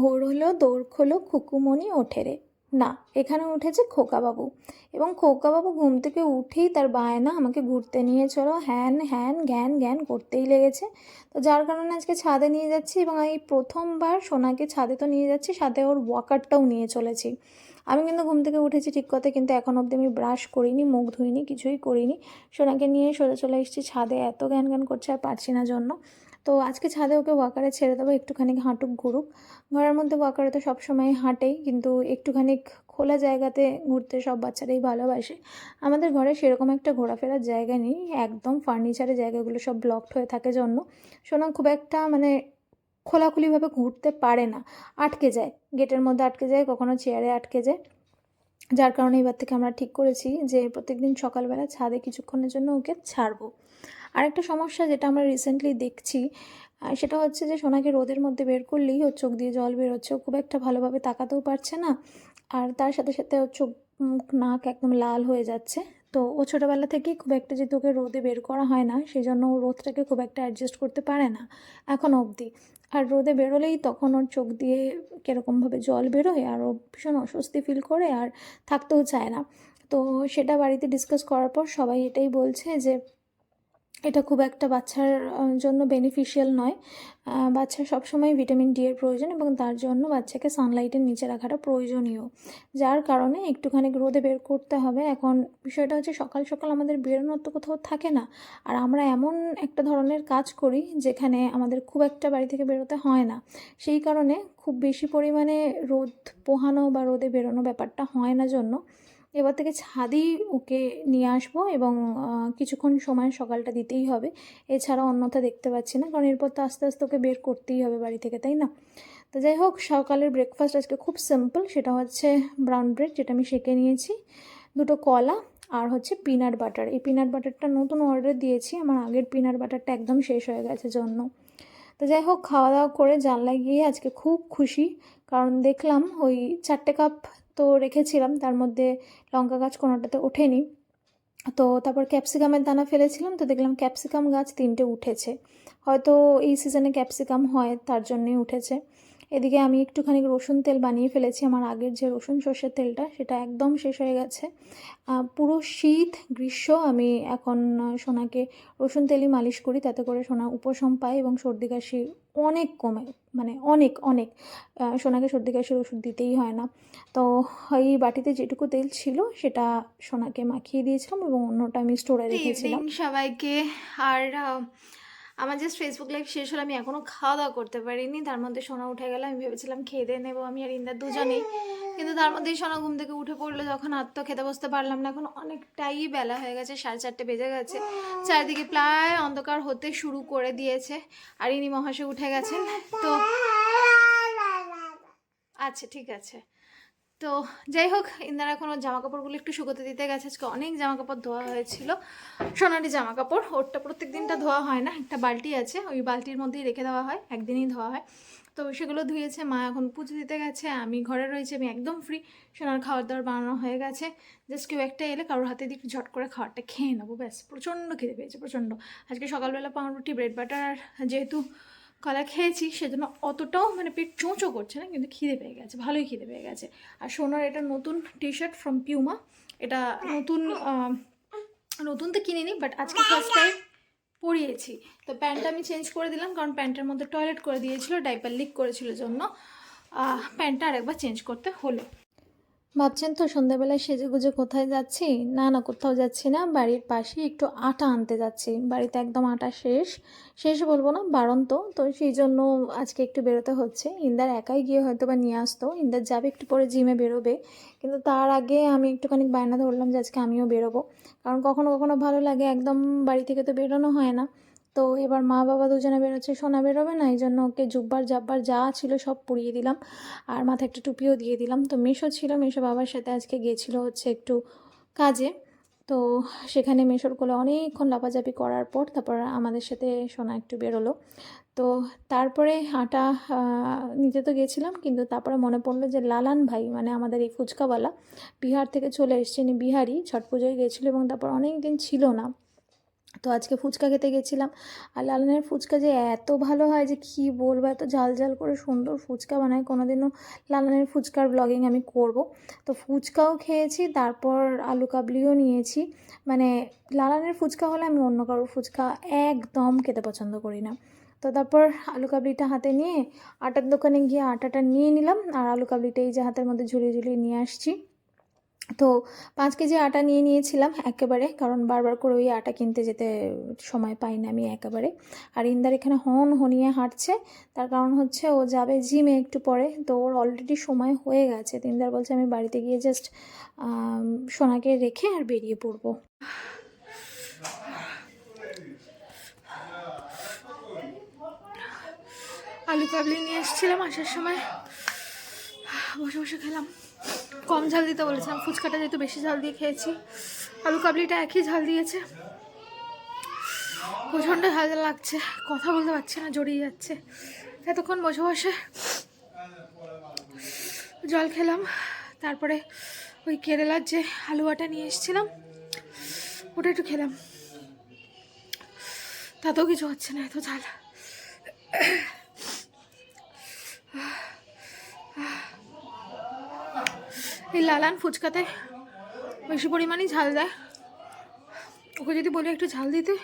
ভোর হলো, দৌড় খোলো, খুকুমণি ওঠে রে। না, এখানে উঠেছে খোকাবাবু। এবং খোকাবাবু ঘুম থেকে উঠেই তার বায়না, আমাকে ঘুরতে নিয়ে চলো। হ্যান হ্যান, জ্ঞান জ্ঞান, করতেই লেগেছে। তো যার কারণে আজকে ছাদে নিয়ে যাচ্ছি এবং এই প্রথমবার সোনাকে ছাদে তো নিয়ে যাচ্ছি, সাথে ওর ওয়াকারটাও নিয়ে চলেছি। আমি কিন্তু ঘুম থেকে উঠেছি ঠিক কথা, কিন্তু এখন অবধি আমি ব্রাশ করিনি, মুখ ধুইনি, কিছুই করিনি। সোনাকে নিয়ে সোজা চলে এসেছি ছাদে। এত জ্ঞান জ্ঞান করছে আর পারছি না জন্য। তো আজকে ছাদে ওকে ওয়াকারে ছেড়ে দেবো, একটুখানি হাঁটুক, ঘুরুক। ঘরের মধ্যে ওয়াকারে তো সবসময় হাঁটেই, কিন্তু একটুখানি খোলা জায়গাতে ঘুরতে সব বাচ্চারাই ভালোবাসে। আমাদের ঘরে সেরকম একটা ঘোরাফেরার জায়গা নেই, একদম ফার্নিচারের জায়গাগুলো সব ব্লকড হয়ে থাকে জন্য। সোনা খুব একটা মানে খোলাখুলিভাবে ঘুরতে পারে না, আটকে যায়, গেটের মধ্যে আটকে যায়, কখনো চেয়ারে আটকে যায়। যার কারণে এবার থেকে আমরা ঠিক করেছি যে প্রত্যেকদিন সকালবেলা ছাদে কিছুক্ষণের জন্য ওকে ছাড়বো। আরেকটা সমস্যা যেটা আমরা রিসেন্টলি দেখছি সেটা হচ্ছে যে সোনাকে রোদের মধ্যে বের করলেই ওর চোখ দিয়ে জল বেরোচ্ছে। খুব একটা ভালোভাবে তাকাতেও পারছে না। আর তার সাথে সাথে ওর চোখ নাক একদম লাল হয়ে যাচ্ছে। তো ও ছোটোবেলা থেকেই খুব একটা যেহেতু ওকে রোদে বের করা হয় না সেই জন্য ও রোদটাকে খুব একটা অ্যাডজাস্ট করতে পারে না, এখন অবধি। আর রোদে বেরোলেই তখন ওর চোখ দিয়ে কীরকমভাবে জল বেরোয় আর ও ভীষণ অস্বস্তি ফিল করে আর থাকতেও চায় না। তো সেটা বাড়িতে ডিসকাস করার পর সবাই এটাই বলছে যে এটা খুব একটা বাচ্চার জন্য বেনিফিশিয়াল নয়। বাচ্চার সবসময় ভিটামিন ডি এর প্রয়োজন এবং তার জন্য বাচ্চাকে সানলাইটের নিচে রাখাটা প্রয়োজনীয়। যার কারণে একটুখানি রোদে বের করতে হবে। এখন বিষয়টা হচ্ছে সকাল সকাল আমাদের বেরোনোর তো কোথাও থাকে না। আর আমরা এমন একটা ধরনের কাজ করি যেখানে আমাদের খুব একটা বাড়ি থেকে বেরোতে হয় না। সেই কারণে খুব বেশি পরিমাণে রোদ পোহানো বা রোদে বেরোনো ব্যাপারটা হয় না জন্য। এবার থেকে ছাদেই ওকে নিয়ে আসব এবং কিছুক্ষণ সময় সকালটা দিতেই হবে। এছাড়া অন্যথা দেখতে পাচ্ছি না, কারণ এরপর তো আস্তে আস্তে ওকে বের করতেই হবে বাড়ি থেকে, তাই না? তো যাই হোক, সকালের ব্রেকফাস্ট আজকে খুব সিম্পল সেটা হচ্ছে ব্রাউন ব্রেড যেটা আমি সেঁকে নিয়েছি, দুটো কলা আর হচ্ছে পিনাট বাটার এই পিনাট বাটারটা নতুন অর্ডার দিয়েছি, আমার আগের পিনাট বাটারটা একদম শেষ হয়ে গেছে জন্য। তো যাই হোক, খাওয়া দাওয়া করে জানলায় গিয়ে আজকে খুব খুশি, কারণ দেখলাম ওই চারটে কাপ তো রেখেছিলাম। তার মধ্যে লঙ্কা গাছ কোনোটাতে ওঠেনি। তো তারপর ক্যাপসিকামের দানা ফেলেছিলাম তো দেখলাম ক্যাপসিকাম গাছ তিনটে উঠেছে। হয়তো এই সিজনে ক্যাপসিকাম হয়, তার জন্যই উঠেছে। এদিকে আমি একটুখানি রসুন তেল বানিয়ে ফেলেছি আমার আগের যে রসুন সর্ষের তেলটা সেটা একদম শেষ হয়ে গেছে। পুরো শীত গ্রীষ্ম আমি এখন সোনাকে রসুন তেলই মালিশ করি তাতে করে সোনা উপশম পায় এবং সর্দি কাশি অনেক কমে মানে অনেক অনেক সোনাকে সর্দি কাশির ওষুধ দিতেই হয় না। তো এই বাটিতে যেটুকু তেল ছিল সেটা সোনাকে মাখিয়ে দিয়েছিলাম এবং অন্যটা আমি স্টোরে রেখেছিলাম। সবাইকে। আর আমার জাস্ট ফেসবুক লাইভ শেষ হলে আমি এখনও খাওয়া দাওয়া করতে পারিনি। তার মধ্যে সোনা উঠে গেলে, আমি ভেবেছিলাম খেয়ে দিয়ে নেব, আমি আর ইন্দার দুজনেই। কিন্তু তার মধ্যেই সোনা ঘুম থেকে উঠে পড়ল, যখন আর তো খেতে বসতে পারলাম না, এখন অনেকটাই বেলা হয়ে গেছে, সাড়ে চারটে বেজে গেছে। চারিদিকে প্রায় অন্ধকার হতে শুরু করে দিয়েছে, আর ইনি মহাশয় উঠে গেছেন। তো আচ্ছা ঠিক আছে। তো যাই হোক, ইন্দার ওর জামা কাপড়গুলো একটু শুকোতে দিতে গেছে। আজকে অনেক জামা কাপড় ধোয়া হয়েছিল। সোনালি জামা কাপড় ওরটা প্রত্যেক দিনটা ধোয়া হয় না। একটা বালতি আছে, ওই বালতির মধ্যেই রেখে দেওয়া হয়, একদিনই ধোয়া হয়। তো সেগুলো ধুয়েছে, মা এখন পুজো দিতে গেছে, আমি ঘরে রয়েছে, আমি একদম ফ্রি সোনার খাবার দাবার বানানো হয়ে গেছে। জাস্ট কেউ একটা এলে কারোর হাতে দিয়ে একটু ঝট করে খাবারটা খেয়ে নেব, ব্যাস। প্রচণ্ড খেতে পেয়েছে, প্রচণ্ড। আজকে সকালবেলা পাউরুটি ব্রেড বাটার আর যেহেতু কলা খেয়েছি সেজন্য অতটাও মানে পেট চোঁচো করছে না, কিন্তু খিদে পেয়ে গেছে, ভালোই খিদে পেয়ে গেছে। আর সোনার এটা নতুন টি শার্ট ফ্রম পিউমা এটা নতুন নতুন তো কিনিনি বাট আজকে ফার্স্ট টাইম পরিয়েছি। তো প্যান্টটা আমি চেঞ্জ করে দিলাম, কারণ প্যান্টের মধ্যে টয়লেট করে দিয়েছিল ডাইপার লিক করেছিল জন্য প্যান্টটা আরেকবার চেঞ্জ করতে হলো। ভাবছেন তো সন্ধ্যাবেলায় সেজে গুজে কোথায় যাচ্ছি? না না, কোথাও যাচ্ছি না। বাড়ির পাশেই একটু আটা আনতে যাচ্ছি। বাড়িতে একদম আটা শেষ। শেষ বলব না, বাড়ন্ত। তো সেই জন্য আজকে একটু বেরোতে হচ্ছে। ইন্দার একাই গিয়ে হয়তো বা নিয়ে আসতো। ইন্দার যাবে একটু পরে, জিমে বেরোবে। কিন্তু তার আগে আমি একটুখানি বায়না ধরলাম যে আজকে আমিও বেরোবো। কারণ কখনো কখনো ভালো লাগে। একদম বাড়ি থেকে তো বেরোনো হয় না। তো এবার মা বাবা দুজনে বেরোচ্ছে, সোনা বেরোবে না এই জন্য ওকে জুব্বার জাব্বার যা ছিল সব পরিয়ে দিলাম আর মাথায় একটা টুপিও দিয়ে দিলাম। তো মেশো ছিল, মেশো বাবার সাথে আজকে গিয়েছিল হচ্ছে একটু কাজে। তো সেখানে মেশোর কোলে অনেকক্ষণ লাপাঝাপি করার পর তারপর আমাদের সাথে সোনা একটু বেরোলো। তো তারপরে আটা নিতে তো গেছিলাম, কিন্তু তারপরে মনে পড়ল যে লালান ভাই মানে আমাদের এই ফুচকাওয়ালা, বিহার থেকে চলে এসছে বিহারি, ছট পুজোয় গেছিল এবং তারপর অনেক দিন ছিল না। তো আজকে ফুচকা খেতে গেছিলাম। আর লালনের ফুচকা যে এত ভালো হয় যে কী বলব, এত ঝাল ঝাল করে সুন্দর ফুচকা বানায়, কোনোদিনও লালনের ফুচকার ব্লগিং আমি করব। তো ফুচকাও খেয়েছি, তারপর আলু কাবলিও নিয়েছি। মানে লালানের ফুচকা হলে আমি অন্য কারোর ফুচকা একদম খেতে পছন্দ করি না। তো তারপর আলু কাবলিটা হাতে নিয়ে আটার দোকানে গিয়ে আটাটা নিয়ে নিলাম, আর আলু কাবলিটা এই যে হাতের মধ্যে ঝুলিয়ে ঝুলিয়ে নিয়ে আসছি। তো পাঁচ কেজি আটা নিয়ে নিয়েছিলাম একেবারে, কারণ বারবার করে ওই আটা কিনতে যেতে সময় পাই না আমি একেবারে। আর ইন্দার এখানে হন হনিয়ে হাঁটছে, তার কারণ হচ্ছে ও যাবে জিমে একটু পরে, তো ওর অলরেডি সময় হয়ে গেছে। তো ইন্দার বলছে আমি বাড়িতে গিয়ে জাস্ট সোনাকে রেখে আর বেরিয়ে পড়ব। আলু কাবলি নিয়ে এসেছিলাম আসার সময়। বসে বসে খেলাম। কম ঝাল দিতে বলেছিলাম। ফুচকাটা যেহেতু বেশি ঝাল দিয়ে খেয়েছি। আলু কাবলিটা একই ঝাল দিয়েছে। প্রচণ্ড ঝাল লাগছে। কথা বলতে পারছি না, জড়িয়ে যাচ্ছে। এতক্ষণ বসে বসে জল খেলাম। তারপরে ওই কেরালার যে হালুয়াটা নিয়ে এসেছিলাম, ওটা একটু খেলাম। তাতেও কিছু হচ্ছে না, এত ঝাল। এই লালান ফুচকাতে বেশি পরিমাণেই ঝাল দেয়। ওকে যদি বলি একটু ঝাল দিতে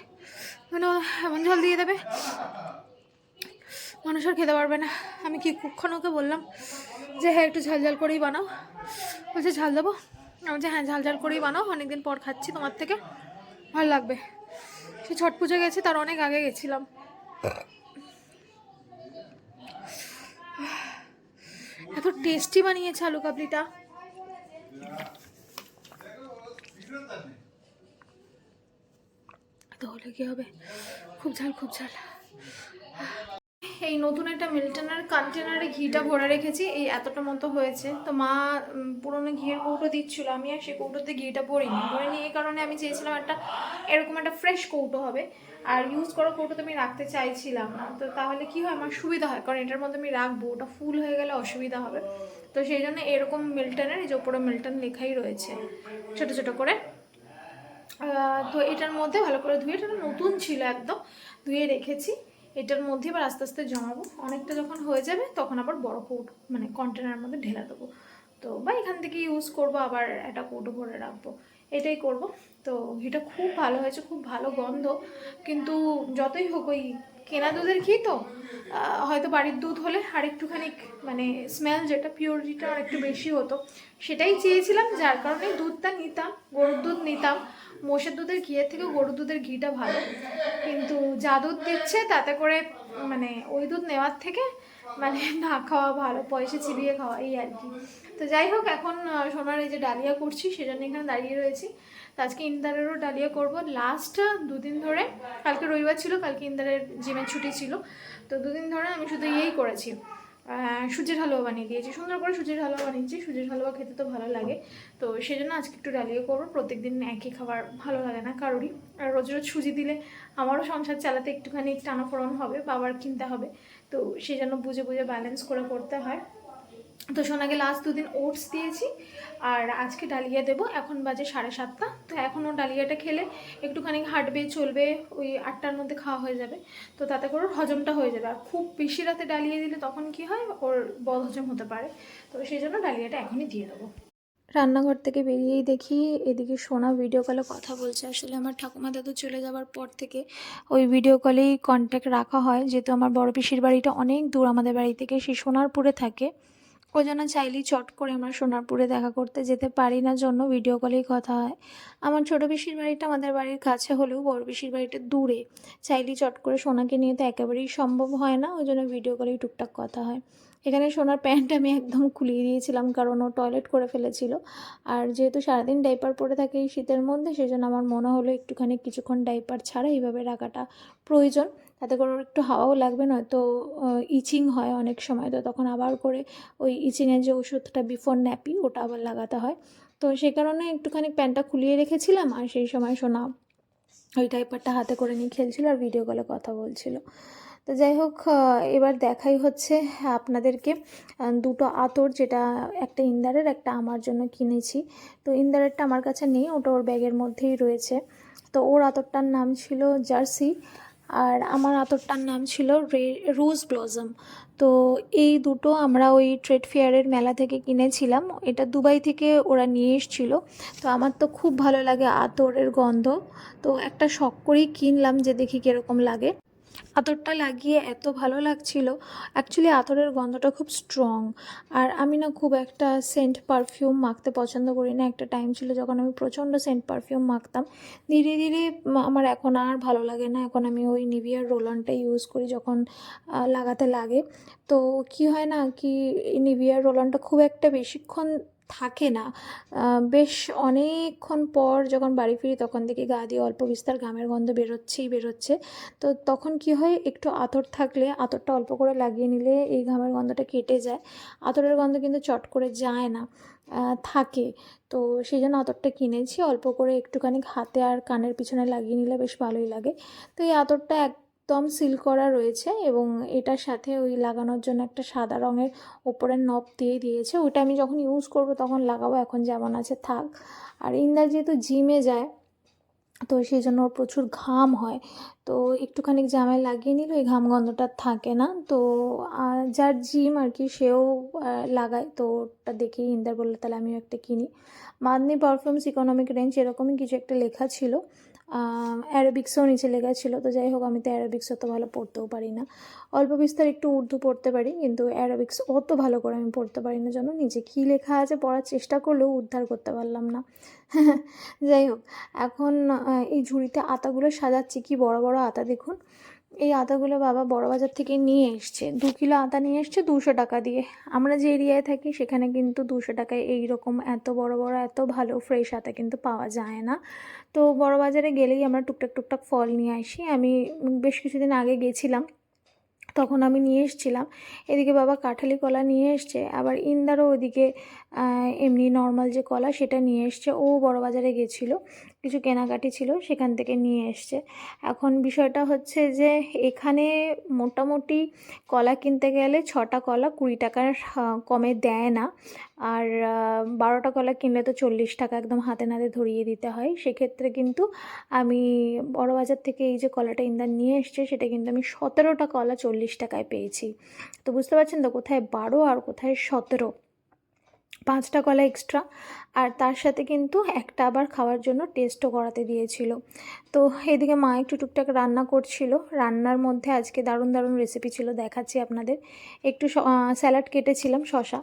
মানে এমন ঝাল দিয়ে দেবে, মানুষ আর খেতে পারবে না। আমি কি কখন ওকে বললাম যে হ্যাঁ একটু ঝাল ঝাল করেই বানাও। বলছে, ঝাল দেবো? আমি যে হ্যাঁ ঝাল ঝাল করেই বানাও, অনেকদিন পর খাচ্ছি তোমার থেকে, ভালো লাগবে। সে ছট পুজো গেছে, তার অনেক আগে গেছিলাম। এত টেস্টি বানিয়েছে আলু কাবলিটা। তো হলে কি হবে? খুব ঝাল খুব ঝাল। এই নতুন একটা মিল্টনের কন্টেনারে ঘিটা ভরে রেখেছি। এই এতটা মতো হয়েছে। তো মা পুরোনো ঘিয়ের কৌটো দিচ্ছিল। আমি আর সেই কৌটোতে ঘিটা ভরিনি। ভরিনি এই কারণে আমি চেয়েছিলাম একটা এরকম একটা ফ্রেশ কৌটো হবে। আর ইউজ করা কৌটোতে আমি রাখতে চাইছিলাম। না তো তাহলে কি হয়? আমার সুবিধা হয়। কারণ এটার মধ্যে আমি রাখব, ওটা ফুল হয়ে গেলে অসুবিধা হবে। তো সেই জন্য এরকম মিল্টনের এই যে ওপরে মিল্টন লেখাই রয়েছে, ছোট ছোট করে। তো এটার মধ্যে ভালো করে ধুয়ে, এটা নতুন ছিল একদম, ধুয়ে রেখেছি। এটার মধ্যে এবার আস্তে আস্তে জমাবো। অনেকটা যখন হয়ে যাবে, তখন আবার বড় কৌটো মানে কন্টেনারের মধ্যে ঢেলে দেবো। তো বা এখান থেকে ইউজ করব, আবার একটা কৌটো ভরে রাখব। এটাই করব। তো ঘিটা খুব ভালো হয়েছে, খুব ভালো গন্ধ। কিন্তু যতই হোক ওই কেনা দুধের ঘি তো হয়তো বাড়ির দুধ হলে আর একটুখানি মানে স্মেল যেটা পিওরিটিটা একটু বেশি হতো। সেটাই চেয়েছিলাম, যার কারণে দুধটা নিতাম, গরুর দুধ নিতাম। মোষের দুধের ঘিয়ের থেকেও গরুর দুধের ঘিটা ভালো। কিন্তু যা দুধ দিচ্ছে তাতে করে মানে ওই দুধ নেওয়ার থেকে মানে না খাওয়া ভালো, পয়সা চিবিয়ে খাওয়া, এই আর কি। তো যাই হোক, এখন সোনার এই যে ডালিয়া করছি, সেজন্য এখানে দাঁড়িয়ে রয়েছি। তো আজকে ইন্দারেরও ডালিয়া করব। লাস্ট দুদিন ধরে, কালকে রবিবার ছিল, কালকে ইন্দারের জিমের ছুটি ছিল। তো দুদিন ধরে আমি শুধু ইয়েই করেছি। সুজির হালুয়া বানিয়ে দিয়েছি। সুন্দর করে সুজির হালুয়া বানিয়েছি। সুজির হালুয়া খেতে তো ভালো লাগে। তো সেই জন্য আজকে একটু ডালিয়ে করব। প্রত্যেকদিন একই খাবার ভালো লাগে না কারোরই। আর রোজ রোজ সুজি দিলে আমারও সংসার চালাতে একটুখানি টানাফোড়ন হবে, বাবার কিনতে হবে। তো সেই জন্য বুঝে বুঝে ব্যালেন্স করে করতে হয়। তো সোনাকে লাস্ট দুদিন ওটস দিয়েছি, আর আজকে ডালিয়া দেবো, এখন বাজে সাড়ে সাতটা। তো এখনও ডালিয়াটা খেলে একটুখানি হাঁটবে, চলবে, ওই আটটার মধ্যে খাওয়া হয়ে যাবে। তো তাতে করে হজমটা হয়ে যাবে। আর খুব বেশি রাতে ডালিয়ে দিলে তখন কি হয়, ওর বদ হজম হতে পারে। তো সেই জন্য ডালিয়াটা এখনই দিয়ে দেবো। রান্নাঘর থেকে বেরিয়েই দেখি এদিকে সোনা ভিডিও কলে কথা বলছে। আসলে আমার ঠাকুমা দাদু চলে যাওয়ার পর থেকে ওই ভিডিও কলেই কন্ট্যাক্ট রাখা হয়। যেহেতু আমার বড় পিসির বাড়িটা অনেক দূর আমাদের বাড়ি থেকে, সে সোনারপুরে থাকে। ও যেন চাইলেই চট করে আমরা সোনারপুরে দেখা করতে যেতে পারি না জন্য ভিডিও কলেই কথা হয়। আমার ছোটো পিসির বাড়িটা আমাদের বাড়ির কাছে হলেও বড় পিসির বাড়িটা দূরে। চাইলেই চট করে সোনাকে নিয়ে তো একেবারেই সম্ভব হয় না, ওই জন্য ভিডিও কলেই টুকটাক কথা হয়। এখানে সোনার প্যান্ট আমি একদম খুলিয়ে দিয়েছিলাম কারণ ও টয়লেট করে ফেলেছিল। আর যেহেতু সারাদিন ডাইপার পরে থাকে এই শীতের মধ্যে, সেজন্য আমার মনে হলো একটুখানি কিছুক্ষণ ডাইপার ছাড়া এইভাবে রাখাটা প্রয়োজন। তাতে করে ওর একটু হাওয়াও লাগবে, নয়তো ইচিং হয় অনেক সময়। তো তখন আবার করে ওই ইচিংয়ের যে ওষুধটা বিফোর ন্যাপি ওটা আবার লাগাতে হয়। তো সেই কারণে একটুখানি প্যান্টটা খুলিয়ে রেখেছিলাম আর সেই সময় শোনা ওই ডাইপারটা হাতে করে নিয়ে খেলছিল আর ভিডিও কলে কথা বলছিল। তো যাই হোক এবার দেখাই হচ্ছে আপনাদেরকে দুটো আতর যেটা একটা ইন্দারের, একটা আমার জন্য কিনেছি। তো ইন্দারেরটা আমার কাছে নেই, ওটা ওর ব্যাগের মধ্যেই রয়েছে। তো ওর আতরটার নাম ছিল জার্সি। আর আমার আতরটার নাম ছিল রে, রোজ ব্লজম তো এই দুটো আমরা ওই ট্রেড ফেয়ারের মেলা থেকে কিনেছিলাম। এটা দুবাই থেকে ওরা নিয়ে এসেছিল। তো আমার তো খুব ভালো লাগে আতরের গন্ধ। তো একটা শখ করেই কিনলাম যে দেখি কীরকম লাগে। আতরটা লাগিয়ে এত ভালো লাগছিল। অ্যাকচুয়ালি আতরের গন্ধটা খুব স্ট্রং আর আমি না খুব একটা সেন্ট পারফিউম মাখতে পছন্দ করি না। একটা টাইম ছিল যখন আমি প্রচণ্ড সেন্ট পারফিউম মাখতাম। ধীরে ধীরে আমার এখন আর ভালো লাগে না। এখন আমি ওই নিভিয়ার রোলনটা ইউজ করি যখন লাগাতে লাগে। তো কি হয় না কি নিভিয়ার রোলনটা খুব একটা বেশিক্ষণ থাকে না। বেশ অনেকক্ষণ পর যখন বাড়ি ফিরি তখন দেখি গা দিয়ে অল্প বিস্তার ঘামের গন্ধ বেরোচ্ছেই বেরোচ্ছে। তো তখন কি হয়, একটু আতর থাকলে, আতরটা অল্প করে লাগিয়ে নিলে এই ঘামের গন্ধটা কেটে যায়। আতরের গন্ধ কিন্তু চট করে যায় না থাকে। তো সেই জন্য আতরটা কিনেছি, অল্প করে একটুখানি হাতে আর কানের পিছনে লাগিয়ে নিলে বেশ ভালোই লাগে। তো এই আতরটা একদম সিল করা রয়েছে এবং এটার সাথে ওই লাগানোর জন্য একটা সাদা রঙের ওপরের নব দিয়ে দিয়েছে। ওইটা আমি যখন ইউজ করব তখন লাগাবো, এখন যেমন আছে থাক। আর ইন্দার যেহেতু জিমে যায়, তো সেই জন্য ওর প্রচুর ঘাম হয়। তো একটুখানি জামায় লাগিয়ে নিলে ওই ঘাম গন্ধটা থাকে না। তো যার জিম আর কি, সেও লাগায়। তো ওটা দেখেই ইন্দার বলল, তাহলে আমিও একটা কিনি। মাদনি পারফিউমস ইকোনমিক রেঞ্জ এরকমই কিছু একটা লেখা ছিল। অ্যারোবিক্সও নিচে লেখা ছিল। তো যাই হোক, আমি তো অ্যারোবিক্স অত ভালো পড়তেও পারি না। অল্প বিস্তার একটু উর্দু পড়তে পারি, কিন্তু অ্যারোবিক্স অত ভালো করে আমি পড়তে পারি না জন্য নিচে কী লেখা আছে, পড়ার চেষ্টা করলেও উদ্ধার করতে পারলাম না। যাই হোক, এখন এই ঝুড়িতে আতাগুলো সাজাচ্ছি, কি বড় বড় আতা দেখুন। এই আতাগুলো বাবা বড়বাজার থেকে নিয়ে এসছে। দু কিলো আতা নিয়ে এসছে দুশো টাকা দিয়ে। আমরা যে এরিয়ায় থাকি সেখানে কিন্তু দুশো টাকায় এই রকম এত বড় বড়, এত ভালো ফ্রেশ আতা কিন্তু পাওয়া যায় না। তো বড়বাজারে গেলেই আমরা টুকটাক টুকটাক ফল নিয়ে আসি। আমি বেশ কিছুদিন আগে গেছিলাম, তখন আমি নিয়ে এসেছিলাম। এদিকে বাবা কাঁঠালি কলা নিয়ে এসছে, আবার ইন্দারও ওদিকে এমনি নর্মাল যে কলা সেটা নিয়ে এসছে। ও বড় বাজারে গেছিল। কিছু কেনাকাটি ছিল, সেখান থেকে নিয়ে এসছে। এখন বিষয়টা হচ্ছে যে, এখানে মোটামুটি কলা কিনতে গেলে ছটা কলা কুড়ি টাকার কমে দেয় না। আর বারোটা কলা কিনলে তো চল্লিশ টাকা একদম হাতে নাতে ধরিয়ে দিতে হয়। সেক্ষেত্রে কিন্তু আমি বড় বাজার থেকে এই যে কলাটা ইন্দার নিয়ে এসছে, সেটা কিন্তু আমি সতেরোটা কলা চল্লিশ টাকায় পেয়েছি। তো বুঝতে পারছেন তো, কোথায় বারো আর কোথায় সতেরো? পাঁচটা কলা এক্সট্রা আর তার সাথে কিন্তু একটা আবার খাওয়ার জন্য টেস্টও করাতে দিয়েছিল। তো এদিকে মা একটু টুকটাক রান্না করছিল। রান্নার মধ্যে আজকে দারুণ দারুণ রেসিপি ছিল, দেখাচ্ছি আপনাদের। একটু স্যালাড কেটেছিলাম শশা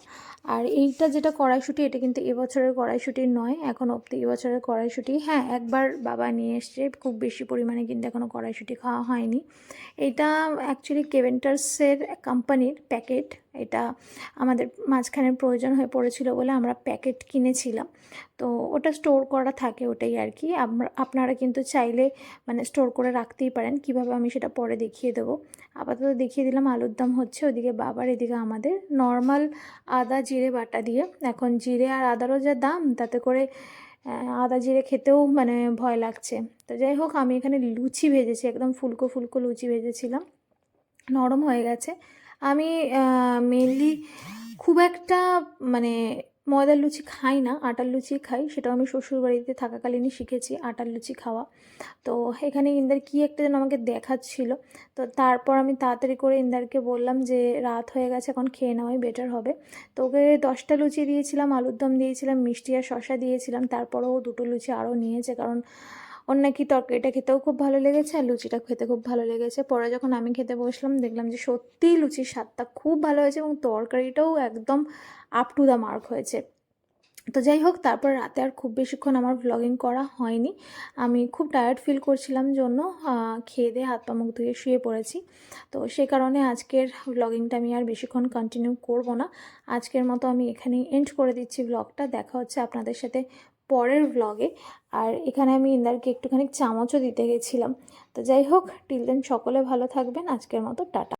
আর এইটা যেটা কড়াইশুঁটি, এটা কিন্তু এবছরের কড়াইশুঁটি নয়, এখন অব্দি এবছরের কড়াইশুঁটি। হ্যাঁ একবার বাবা নিয়ে এসছে, খুব বেশি পরিমাণে কিন্তু এখনও কড়াইশুঁটি খাওয়া হয়নি। এটা অ্যাকচুয়ালি কেভেন্টার্সের কোম্পানির প্যাকেট এটা আমাদের মাঝখানে প্রয়োজন হয়ে পড়েছিল বলে আমরা প্যাকেট কিনেছিলাম। তো ওটা স্টোর করা থাকে ওটাই আর কি আপনারা কিন্তু চাইলে মানে স্টোর করে রাখতেই পারেন। কীভাবে আমি সেটা পরে দেখিয়ে দেবো। আপাতত দেখিয়ে দিলাম, আলুর দম হচ্ছে ওদিকে বাবার, এদিকে আমাদের। নর্মাল আদা, জিরে, বাটা দিয়ে। এখন জিরে আর আদারও যা দাম, তাতে করে আদা, জিরে খেতেও মানে ভয় লাগছে। তো যাই হোক, আমি এখানে লুচি ভেজেছি, একদম ফুলকো ফুলকো লুচি ভেজেছিলাম। নরম হয়ে গেছে। আমি মেনলি খুব একটা মানে ময়দার লুচি খাই না, আটার লুচি খাই, সেটাও আমি শ্বশুরবাড়িতে থাকাকালীনই শিখেছি, আটার লুচি খাওয়া। তো এখানে ইন্দার কী একটা যেন আমাকে দেখাচ্ছিল, তো তারপর আমি তাড়াতাড়ি করে ইন্দারকে বললাম যে, রাত হয়ে গেছে, এখন খেয়ে নেওয়াই বেটার হবে। তো ওকে দশটা লুচি দিয়েছিলাম আলুর দম দিয়েছিলাম, মিষ্টি আর শশা দিয়েছিলাম, তারপরেও দুটো লুচি আরও নিয়েছে, কারণ ওর নাকি তরকারিটা খেতেও খুব ভালো লেগেছে আর লুচিটা খেতে খুব ভালো লেগেছে। পরে যখন আমি খেতে বসলাম, দেখলাম যে সত্যিই লুচির স্বাদটা খুব ভালো হয়েছে এবং তরকারিটাও একদম আপ টু দ্য মার্ক হয়েছে। তো যাই হোক, তারপর রাতে আর খুব বেশিক্ষণ আমার ভ্লগিং করা হয়নি। আমি খুব টায়ার্ড ফিল করছিলাম জন্য খেয়ে দিয়ে হাত পা মুখ ধুয়ে শুয়ে পড়েছি। তো সে কারণে আজকের ভ্লগিংটা আমি আর বেশিক্ষণ কন্টিনিউ করব না। আজকের মতো আমি এখানেই এন্ড করে দিচ্ছি ভ্লগটা দেখা হচ্ছে আপনাদের সাথে পরের ব্লগে আর এখানে আমি ইন্দারকে একটুখানি চামচও দিতে গেছিলাম। তো যাই হোক টিল দেন সকলে ভালো থাকবেন। আজকের মতো টাটা।